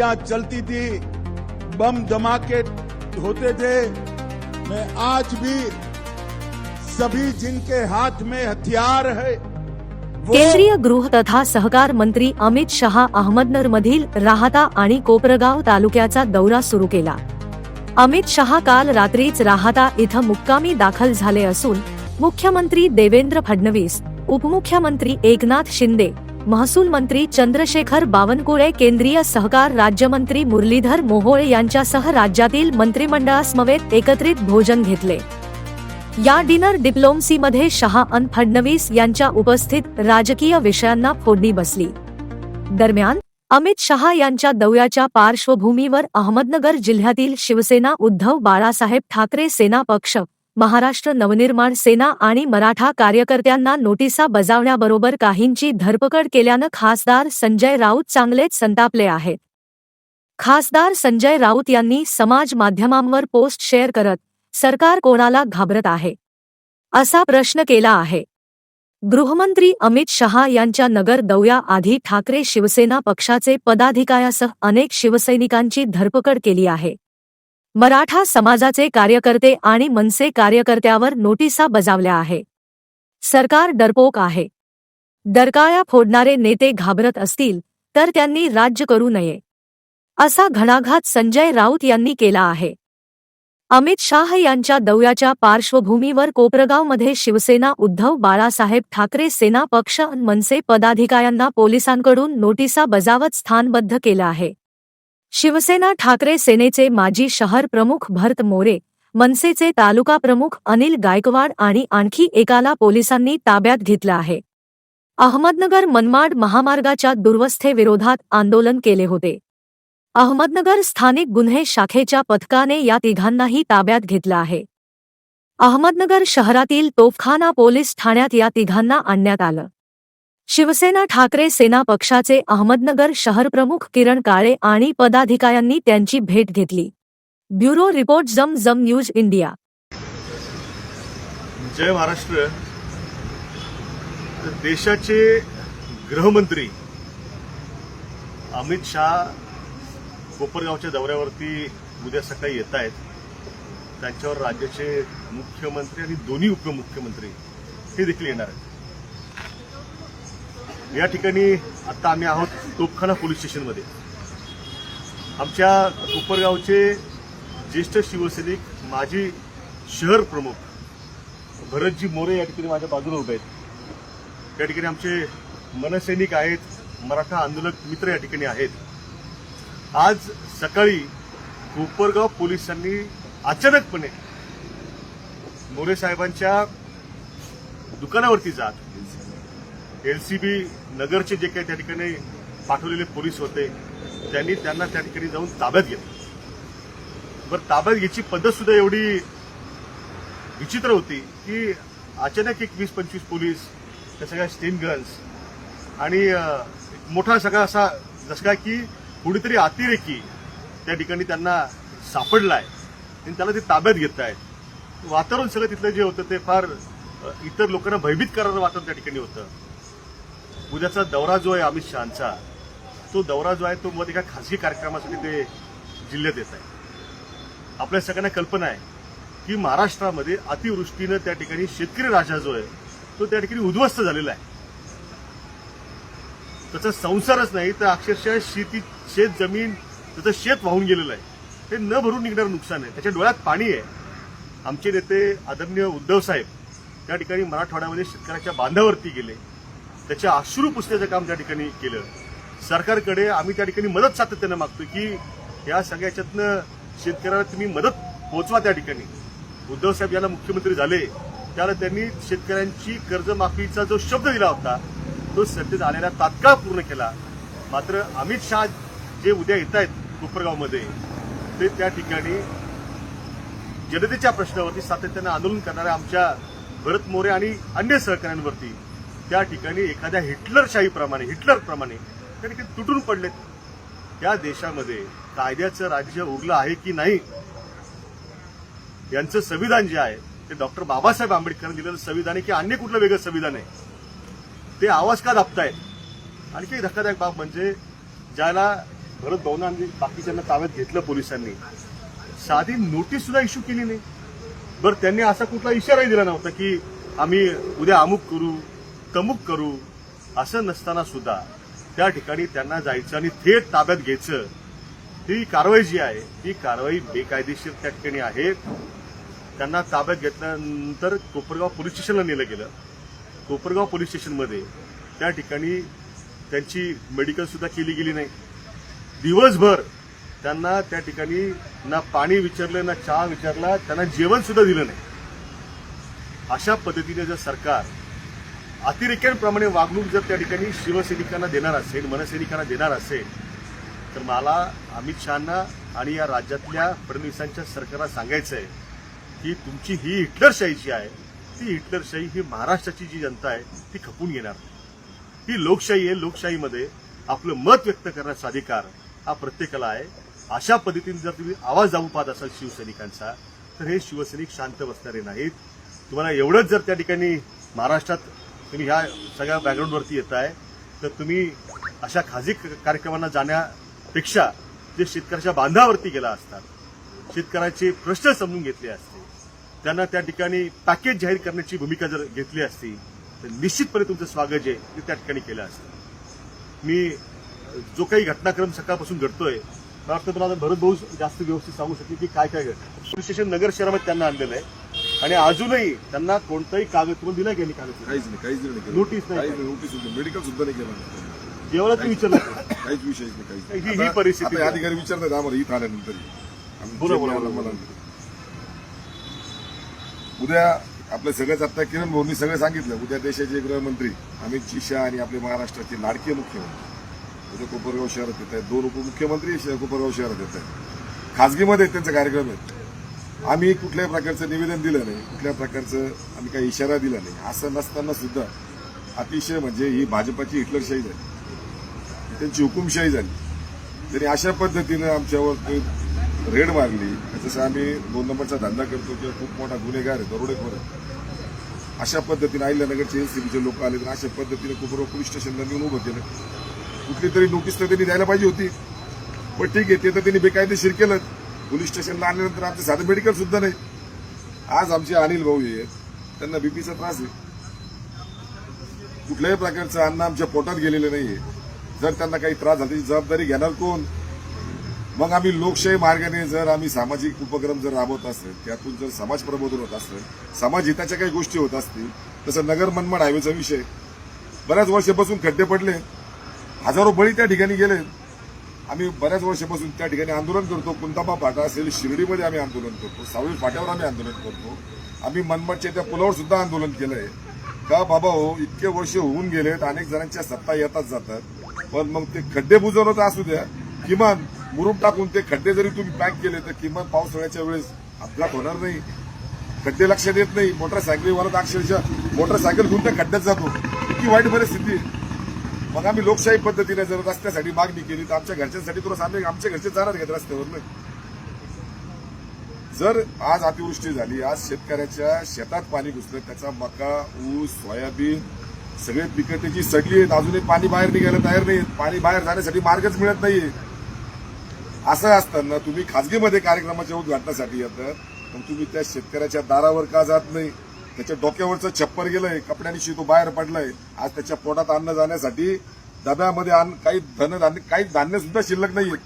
गोलियां चलती थी। बम धमाके होते थे। मैं आज भी सभी जिनके हाथ में हथियार है केंद्रीय गृह तथा सहकार मंत्री अमित शहा अहमदनगरमधील राहता आणि कोपरगाव तालुक्याचा दौरा सुरू केला. अमित शहा काल रात्रीच राहता इथं मुक्कामी दाखल झाले असून मुख्यमंत्री देवेंद्र फडणवीस उपमुख्यमंत्री एकनाथ शिंदे महसूल मंत्री चंद्रशेखर बावनकुळे केंद्रीय सहकार राज्यमंत्री मुरलीधर मोहोळे यांच्यासह राज्यातील मंत्रिमंडळासमवेत एकत्रित भोजन घेतले. या डिनर डिप्लोमसीमध्ये शहा अन फडणवीस यांच्या उपस्थित राजकीय विषयांना फोडणी बसली. दरम्यान अमित शहा यांच्या दौऱ्याच्या पार्श्वभूमीवर अहमदनगर जिल्ह्यातील शिवसेना उद्धव बाळासाहेब ठाकरे सेना पक्ष महाराष्ट्र नवनिर्माण सेना आणि मराठा कार्यकर्त्यांना नोटिसा बजावण्याबरोबर काहींची धरपकड केल्यानं खासदार संजय राऊत चांगलेच संतापले आहेत. खासदार संजय राऊत यांनी समाज माध्यमांवर पोस्ट शेअर करत सरकार कोणाला घाबरत आहे? असा प्रश्न केला आहे. गृहमंत्री अमित शहा यांच्या नगर दौऱ्याआधी ठाकरे शिवसेना पक्षाचे पदाधिकाऱ्यासह अनेक शिवसैनिकांची धरपकड केली आहे. मराठा समाजाचे कार्यकर्ते आणि मनसे कार्यकर्त्यावर नोटिसा बजावल्या आहे. सरकार डरपोक आहे. डरकाळ्या फोडणारे नेते घाबरत असतील तर त्यांनी राज्य करू नये. असा घणाघात संजय राऊत यांनी केला आहे. अमित शाह यांच्या दौऱ्याच्या पार्श्वभूमीवर कोपरगावमध्ये शिवसेना उद्धव बाळासाहेब ठाकरे सेना पक्ष अन मनसे पदाधिकाऱ्यांना पोलिसांकडून नोटिसा बजावत स्थानबद्ध केलं आहे. शिवसेना ठाकरे सेनेचे माजी शहर प्रमुख भरत मोरे मनसेचे तालुका प्रमुख अनिल गायकवाड आणि आणखी एकाला पोलिसांनी ताब्यात घेतलं आहे. अहमदनगर मनमाड महामार्गाच्या दुर्वस्थेविरोधात आंदोलन केले होते. अहमदनगर स्थानिक गुन्हे शाखेच्या पथकाने या तिघांनाही ताब्यात घेतलं आहे. अहमदनगर शहरातील तोफखाना पोलीस ठाण्यात या तिघांना आणण्यात आलं. शिवसेना ठाकरे सेना पक्षाचे अहमदनगर शहर प्रमुख किरण काळे आणि पदाधिकाऱ्यांनी त्यांची भेट घेतली. ब्युरो रिपोर्ट जम जम न्यूज इंडिया. जय महाराष्ट्र. देशाचे गृहमंत्री अमित शहा कोपरगावच्या दौऱ्यावरती उद्या सकाळी येत आहेत. त्यांच्यावर राज्याचे मुख्यमंत्री आणि दोन्ही उपमुख्यमंत्री हे देखील येणार आहेत. या ठिकाणी आता आम्ही आहोत तोपखाना पोलीस स्टेशनमध्ये. आमच्या कोपरगावचे ज्येष्ठ शिवसैनिक माजी शहर प्रमुख भरतजी मोरे या ठिकाणी माझ्या बाजूला उभे आहेत. त्या ठिकाणी आमचे मनसैनिक आहेत मराठा आंदोलक मित्र या ठिकाणी आहेत. आज सकाळी कोपरगाव पोलिसांनी अचानकपणे मोरे साहेबांच्या दुकानावरती जात एल सी बी नगरचे जे काही त्या ठिकाणी पाठवलेले पोलीस होते त्यांनी त्यांना त्या ठिकाणी जाऊन ताब्यात घेतलं. बरं ताब्यात घ्यायची पद्धत सुद्धा एवढी विचित्र होती की अचानक एक वीस पंचवीस पोलीस त्या सगळ्या स्टीम गन्स आणि एक मोठा सगळा असा जसं काय की कुणीतरी अतिरेकी त्या ठिकाणी त्यांना सापडलाय आणि त्याला ते ताब्यात घेत आहेत वातावरण सगळं तिथलं जे होतं ते फार इतर लोकांना भयभीत करणारं वातावरण त्या ठिकाणी होतं. उद्याचा दौरा जो आहे अमित शहाचा तो दौरा जो आहे तो मध्ये एका खासगी कार्यक्रमासाठी ते जिल्ह्यात येत आहे. आपल्या सगळ्यांना कल्पना आहे की महाराष्ट्रामध्ये अतिवृष्टीनं त्या ठिकाणी शेतकरी राजा जो आहे तो त्या ठिकाणी उद्ध्वस्त झालेला आहे. त्याचा संसारच नाही तर अक्षरशः शेती शेत जमीन त्याचं शेत वाहून गेलेलं आहे. हे न भरून निघणारं नुकसान आहे. त्याच्या डोळ्यात पाणी आहे. आमचे नेते आदरणीय उद्धव साहेब त्या ठिकाणी मराठवाड्यामध्ये शेतकऱ्याच्या बांधावरती गेले. त्याच्या अश्रू पुसण्याचं काम त्या ठिकाणी केलं. सरकारकडे आम्ही त्या ठिकाणी मदत सातत्यानं मागतो की या सगळ्याच्यातनं शेतकऱ्याला तुम्ही मदत पोहोचवा त्या ठिकाणी. उद्धव साहेब याला मुख्यमंत्री झाले त्याला त्यांनी शेतकऱ्यांची कर्जमाफीचा जो शब्द दिला होता तो सत्तेत आलेला तात्काळ पूर्ण केला. मात्र अमित शहा जे उद्या येत आहेत कोपरगावमध्ये ते त्या ठिकाणी जनतेच्या प्रश्नावरती सातत्यानं आंदोलन करणाऱ्या आमच्या भरत मोरे आणि अन्य सहकाऱ्यांवरती त्या ठिकाणी एखाद्या हिटलरशाहीप्रमाणे हिटलरप्रमाणे त्या ठिकाणी तुटून पडलेत. या देशामध्ये कायद्याचं राज्य उरलं आहे की नाही यांचं संविधान जे आहे ते डॉक्टर बाबासाहेब आंबेडकरांनी दिलेलं संविधान आहे की अन्य कुठलं वेगळं संविधान आहे? ते आवाज का दाबतायत? आणखी एक धक्कादायक बाब म्हणजे ज्याला भरत भाऊना बाकीच्यांना ताब्यात घेतलं पोलिसांनी साधी नोटीस सुद्धा इश्यू केली नाही. बरं त्यांनी असा कुठला इशाराही दिला नव्हता की आम्ही उद्या अमुक करू तमुक करू असं नसताना सुद्धा त्या ठिकाणी त्यांना जायचं आणि थेट ताब्यात घ्यायचं. ही कारवाई जी आहे ती कारवाई बेकायदेशीर त्या ठिकाणी आहे. त्यांना ताब्यात घेतल्यानंतर कोपरगाव पोलीस स्टेशनला नेलं गेलं. कोपरगाव पोलीस स्टेशनमध्ये त्या ठिकाणी त्यांची मेडिकल सुद्धा केली गेली नाही. दिवसभर त्यांना त्या ठिकाणी ना पाणी विचारलं ना चहा विचारला त्यांना जेवण सुद्धा दिलं नाही. अशा पद्धतीने जर सरकार अतिरेक्यांप्रमाणे वागणूक जर त्या ठिकाणी शिवसैनिकांना देणार असेल मनसैनिकांना देणार असेल तर मला अमित शहाना आणि या राज्यातल्या फडणवीसांच्या सरकारला सांगायचं आहे की तुमची ही हिटलरशाही जी आहे. ती हिटलरशाही ही महाराष्ट्राची जी जनता आहे ती खपून घेणार ही लोकशाही आहे लोकशाहीमध्ये आपलं मत व्यक्त करण्याचा अधिकार हा प्रत्येकाला आहे. अशा पद्धतीने जर तुम्ही आवाज जाऊ पाहत असाल शिवसैनिकांचा तर हे शिवसैनिक शांत बसणारे नाहीत. तुम्हाला एवढंच जर त्या ठिकाणी महाराष्ट्रात तुम्ही ह्या सगळ्या बॅकग्राऊंडवरती येत आहे तर तुम्ही अशा खाजगी कार्यक्रमांना जाण्यापेक्षा जे शेतकऱ्याच्या बांधावरती गेला असतात शेतकऱ्याचे प्रश्न समजून घेतले असते त्यांना त्या ठिकाणी पॅकेज जाहीर करण्याची भूमिका जर घेतली असती तर निश्चितपणे तुमचं स्वागत जे आहे ते त्या ठिकाणी केलं असतं. मी जो काही घटनाक्रम सकाळपासून घडतोय मला वाटतं तुम्हाला भरत भाऊ जास्त व्यवस्थित सांगू शकते की काय काय घडतं पोलीस स्टेशन नगर शहरामध्ये त्यांना आणलेलं आहे. आणि अजूनही त्यांना कोणताही कागद तुम्हाला दिला गेली कागद काहीच नाही काहीच नाही केलं. नोटीस नाही काहीच नोटीस नाही मेडिकल सुद्धा नाही केलं. जेवढा विचारलं? काहीच विषय नाही काहीच नाही. ही- ही आता- परिस्थिती आता हे अधिकारी विचारतात आम्हाला इथं आल्यानंतर. आम्ही बोला, बोला, चेक बोला. मला- उद्या आपलं सगळंच आता किरण भाऊनी सगळं सांगितलं. उद्या देशाचे गृहमंत्री अमित जी शाह आणि आपले महाराष्ट्राचे लाडके मुख्यमंत्री. उद्या कोपरगाव शहरात येत आहेत. दोन उपमुख्यमंत्री श- कोपरगाव शहरात येत आहेत. खासगीमध्ये आहेत त्यांचा कार्यक्रम आहे. आम्ही कुठल्याही प्रकारचं निवेदन दिलं नाही कुठल्या प्रकारचं आम्ही काही इशारा दिला नाही. असं नसताना सुद्धा अतिशय म्हणजे ही भाजपाची हिटलरशाही झाली. त्यांची हुकुमशाही झाली. त्यांनी अशा पद्धतीनं आमच्यावर रेड मारली. जसं आम्ही दोन नंबरचा धंदा करतो किंवा खूप मोठा गुन्हेगार आहे दरोडेखोर आहे. अशा पद्धतीनं अहिल्यानगरचे एनसीबीचे लोक आले तर अशा पद्धतीनं कुपरो पोलीस स्टेशनला नेऊन उभं केलं. कुठली तरी नोटीस तर त्यांनी द्यायला पाहिजे होती. पण ठीक आहे ते तर त्यांनी बेकायदेशीर केलं. पोलीस स्टेशनला आणल्यानंतर आमचं साधं मेडिकल सुद्धा नाही. आज आमचे अनिल भाऊ आहेत. त्यांना बीपीचा त्रास आहे. कुठल्याही प्रकारचं अन्न आमच्या पोटात गेलेलं नाहीये. जर त्यांना काही त्रास झाला त्याची जबाबदारी घेणार कोण? मग आम्ही लोकशाही मार्गाने जर आम्ही सामाजिक उपक्रम जर राबवत असेल त्यातून जर समाज प्रबोधन होत असेल समाज हिताच्या काही गोष्टी होत असतील तसं नगर मनमाड हायवेचा विषय. बऱ्याच वर्षापासून खड्डे पडले. हजारो बळी त्या ठिकाणी गेले. आम्ही बऱ्याच वर्षापासून त्या ठिकाणी आंदोलन करतो. कुंताबा फाटा असेल शिर्डीमध्ये आम्ही आंदोलन करतो. सावळी फाट्यावर आम्ही आंदोलन करतो. आम्ही मनमाडच्या त्या पुलावर सुद्धा आंदोलन केलंय. का बाबा हो इतके वर्ष होऊन गेलेत अनेक जणांच्या सत्ता येतात जातात. पण मग ते खड्डे बुजवणं असू द्या. किमान मुरुम टाकून ते खड्डे जरी तुम्ही पॅक केले तर किमान पावसाळ्याच्या वेळेस अपघात होणार नाही. खड्डे लक्षात येत नाही. मोटरसायकलीवर अक्षरशः मोटरसायकल घेऊन त्या खड्ड्यात जातो. इतकी वाईट परिस्थिती आहे. मग आम्ही लोकशाही पद्धतीने जर रस्त्यासाठी मागणी केली तर आमच्या घरच्यांसाठी तुला सांगेल आमच्या घरचे जाणार घेत रस्त्यावर जर आज अतिवृष्टी झाली आज शेतकऱ्याच्या शेतात पाणी घुसलं त्याचा मका ऊस सोयाबीन सगळे पिकं त्याची सडली आहेत अजूनही पाणी बाहेर निघायला तयार नाही पाणी बाहेर जाण्यासाठी मार्गच मिळत नाहीये. असं असताना तुम्ही खाजगीमध्ये कार्यक्रमाच्या उद्घाटनासाठी येतात मग तुम्ही त्या शेतकऱ्याच्या दारावर का जात नाही? त्याच्या डोक्यावरचं छप्पर गेलंय कपड्यांशी तो बाहेर पडलाय. आज त्याच्या पोटात अन्न जाण्यासाठी डब्यामध्ये अन्न काही धन धान्य काही धान्य सुद्धा शिल्लक नाहीये.